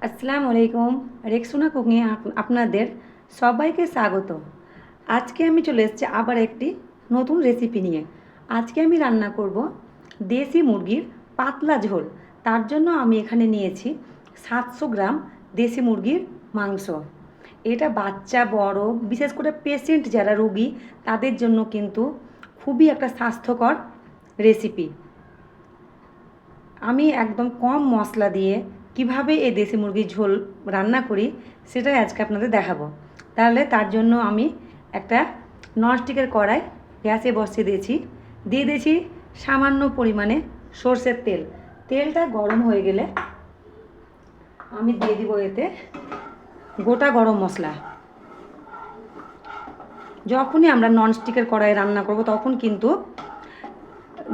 আসসালামু আলাইকুম। Rexona up- আপনাদের সবাইকে স্বাগত। আজকে আমি চলে এসেছি আবার একটি নতুন রেসিপি নিয়ে। আজকে আমি রান্না করব দেশি মুরগির পাতলা ঝোল। তার জন্য আমি এখানে নিয়েছি সাতশো গ্রাম দেশি মুরগির মাংস। এটা বাচ্চা, বড়, বিশেষ করে পেশেন্ট যারা রোগী, তাদের জন্য কিন্তু খুবই একটা স্বাস্থ্যকর রেসিপি। আমি একদম কম মশলা দিয়ে কীভাবে এই দেশি মুরগির ঝোল রান্না করি সেটাই আজকে আপনাদের দেখাবো। তাহলে তার জন্য আমি একটা ননস্টিকের কড়াই গ্যাসে বসিয়ে দিয়েছি। দিয়ে দিয়েছি সামান্য পরিমাণে সর্ষের তেল। তেলটা গরম হয়ে গেলে আমি দিয়ে দিব এতে গোটা গরম মশলা। যখনই আমরা ননস্টিকের কড়াই রান্না করব তখন কিন্তু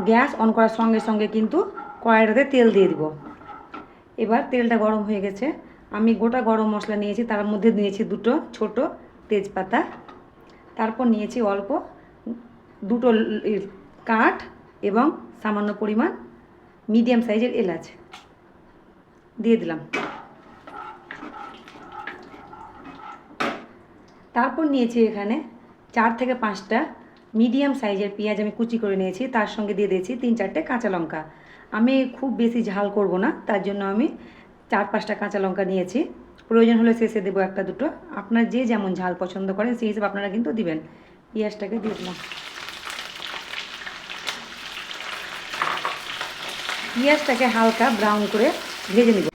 গ্যাস অন করার সঙ্গে সঙ্গে কিন্তু কড়াইটাতে তেল দিয়ে দিব। এবার তেলটা গরম হয়ে গেছে। আমি গোটা গরম মশলা নিয়েছি, তার মধ্যে নিয়েছি দুটো ছোট তেজপাতা, তারপর নিয়েছি অল্প দুটো কাঠ এবং সামান্য পরিমাণ মিডিয়াম সাইজের এলাচ। দিয়ে দিলাম। তারপর নিয়েছি এখানে চার থেকে পাঁচটা মিডিয়াম সাইজের পেঁয়াজ আমি কুচি করে নিয়েছি, তার সঙ্গে দিয়ে দিয়েছি তিন চারটে কাঁচা লঙ্কা। আমি খুব বেশি ঝাল করব না, তার জন্য আমি চার পাঁচটা কাঁচা লঙ্কা নিয়েছি। প্রয়োজন হলে শেষে দেবো একটা দুটো। আপনার যে যেমন ঝাল পছন্দ করেন সেই হিসেবে আপনারা কিন্তু দিবেন। পেঁয়াজটাকে দিয়ে দিলাম। পেঁয়াজটাকে হালকা ব্রাউন করে ভেজে নেব।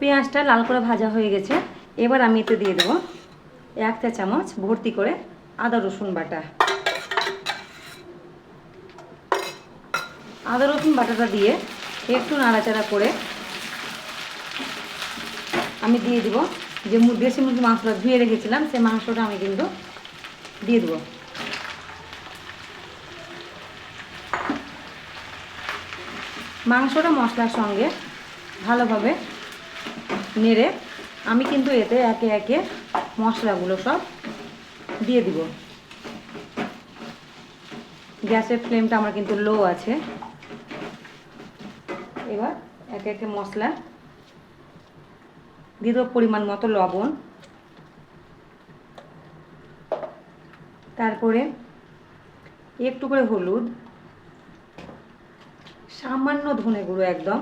পেঁয়াজটা লাল করে ভাজা হয়ে গেছে। এবার আমি এতে দিয়ে দেবো এক চা চামচ ভর্তি করে আদা রসুন বাটা। আদা, রসুন বাটাটা দিয়ে একটু নাড়াচাড়া করে আমি দিয়ে দিব। যে দেশি মুরগি মাংসটা ধুয়ে রেখেছিলাম সেই মাংসটা আমি কিন্তু দিয়ে দেবো। মাংসটা মশলার সঙ্গে ভালোভাবে নেড়ে আমি কিন্তু এতে একে একে মশলাগুলো সব দিয়ে দিব। গ্যাসের ফ্লেমটা আমার কিন্তু লো আছে। এবার একে একে মশলা দিয়ে দেবো পরিমাণ মতো লবণ। তারপরে একটু করে হলুদ। সামান্য ধনে গুঁড়ো একদম।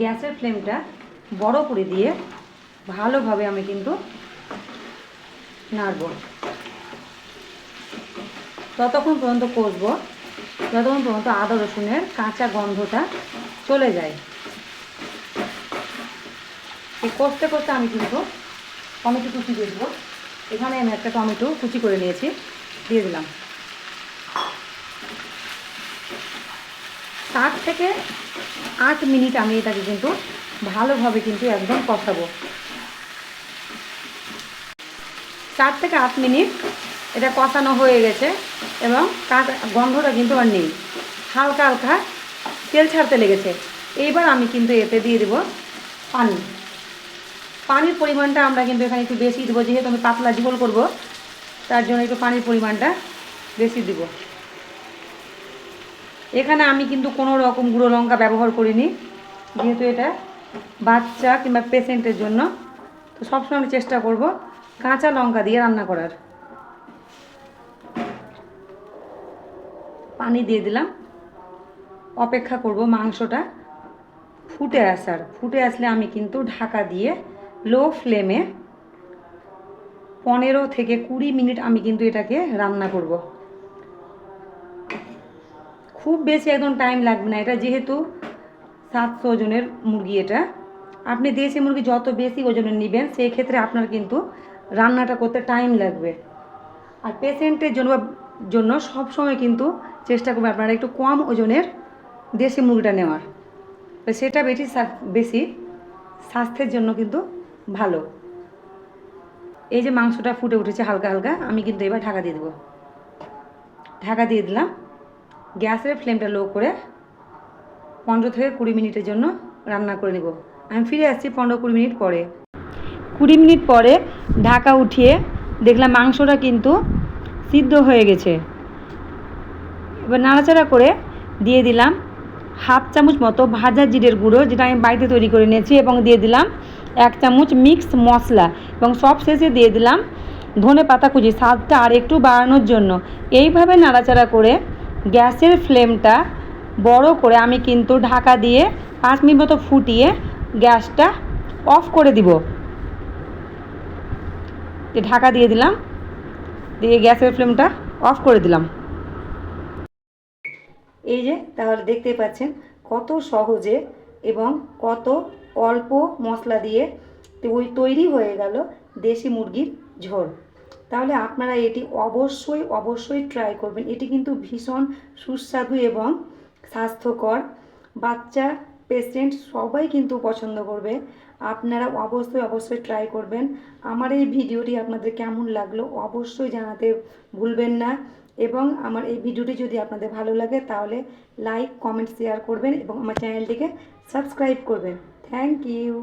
গ্যাসের ফ্লেমটা বড় করে দিয়ে ভালোভাবে আমি কিন্তু নাড়ব। ততক্ষণ পর্যন্ত কষবো। যতক্ষণ পর্যন্ত আদা রসুনের কাঁচা গন্ধটা চলে যায়। এই কষতে কষতে আমি কিন্তু টমেটো কুচি দিয়ে দেবো। এখানে আমি একটা টমেটো কুচি করে নিয়েছি, দিয়ে দিলাম। সাত থেকে আট মিনিট আমি এটাকে কিন্তু ভালোভাবে কিন্তু একদম কষাবো। চার থেকে আট মিনিট এটা কষানো হয়ে গেছে এবং কাঁচা, গন্ধটা কিন্তু আর নেই। হালকা হালকা তেল ছাড়তে লেগেছে। এইবার আমি কিন্তু এতে দিয়ে দেবো পানি। পানির পরিমাণটা আমরা কিন্তু এখানে একটু বেশি দেবো, যেহেতু আমি পাতলা ঝোল করব, তার জন্য একটু পানির পরিমাণটা বেশি দিব। এখানে আমি কিন্তু কোনো রকম গুঁড়ো লঙ্কা ব্যবহার করিনি, যেহেতু এটা বাচ্চা কিংবা পেশেন্টের জন্য। তো সবসময় আমি চেষ্টা করব কাঁচা লঙ্কা দিয়ে রান্না করার। পানি দিয়ে দিলাম। অপেক্ষা করব মাংসটা। ফুটে আসার ফুটে আসলে আমি কিন্তু ঢাকা দিয়ে লো ফ্লেমে পনেরো থেকে কুড়ি মিনিট আমি কিন্তু এটাকে রান্না করব। খুব বেশি একদম টাইম লাগবে না, এটা যেহেতু সাতশো ওজনের মুরগি এটা। আপনি দেশি মুরগি যত বেশি ওজনের নেবেন, সেই ক্ষেত্রে আপনার কিন্তু রান্নাটা করতে টাইম লাগবে। আর পেশেন্টের জন্য জন্য সব সময় কিন্তু চেষ্টা করবেন আপনারা একটু কম ওজনের দেশি মুরগিটা নেওয়ার। সেটা বেশি বেশি স্বাস্থ্যের জন্য কিন্তু ভালো। এই যে মাংসটা ফুটে উঠেছে হালকা হালকা, আমি কিন্তু এবার ঢাকা দিয়ে দেবো। ঢাকা দিয়ে দিলাম। গ্যাসের ফ্লেমটা লো করে পনেরো থেকে কুড়ি মিনিটের জন্য রান্না করে নেব। আমি ফিরে আসছি পনেরো কুড়ি মিনিট পরে। কুড়ি মিনিট পরে ঢাকা উঠিয়ে দেখলাম মাংসটা কিন্তু সিদ্ধ হয়ে গেছে। এবার নাড়াচাড়া করে দিয়ে দিলাম হাফ চামচ মতো ভাজা জিরের গুঁড়ো, যেটা আমি বাড়িতে তৈরি করে নিয়েছি, এবং দিয়ে দিলাম এক চামচ মিক্স মশলা, এবং সব শেষে দিয়ে দিলাম ধনে পাতা কুচি, স্বাদটা আর একটু বাড়ানোর জন্য। এইভাবে নাড়াচাড়া করে গ্যাসের ফ্লেমটা বড় করে আমি কিন্তু ঢাকা দিয়ে পাঁচ মিনিট মতো ফুটিয়ে গ্যাসটা অফ করে দিব। ঢাকা দিয়ে দিলাম। দিয়ে গ্যাসের ফ্লেমটা অফ করে দিলাম। এই যে, তাহলে দেখতে পাচ্ছেন কত সহজে এবং কত অল্প মশলা দিয়ে ওই তৈরি হয়ে গেল দেশি মুরগির ঝোল। তাহলে আপনারা এটি অবশ্যই অবশ্যই ট্রাই করবেন। এটি কিন্তু ভীষণ সুস্বাদু এবং স্বাস্থ্যকর। বাচ্চা পেশেন্ট সবাই কিন্তু পছন্দ করবে। আপনারা অবশ্যই অবশ্যই ট্রাই করবেন। আমার এই ভিডিওটি আপনাদের কেমন লাগল অবশ্যই জানাতে ভুলবেন না এবং আমার এই ভিডিওটি যদি আপনাদের ভালো লাগে তাহলে লাইক কমেন্ট শেয়ার করবেন এবং আমার চ্যানেলটিকে সাবস্ক্রাইব করবেন। Thank you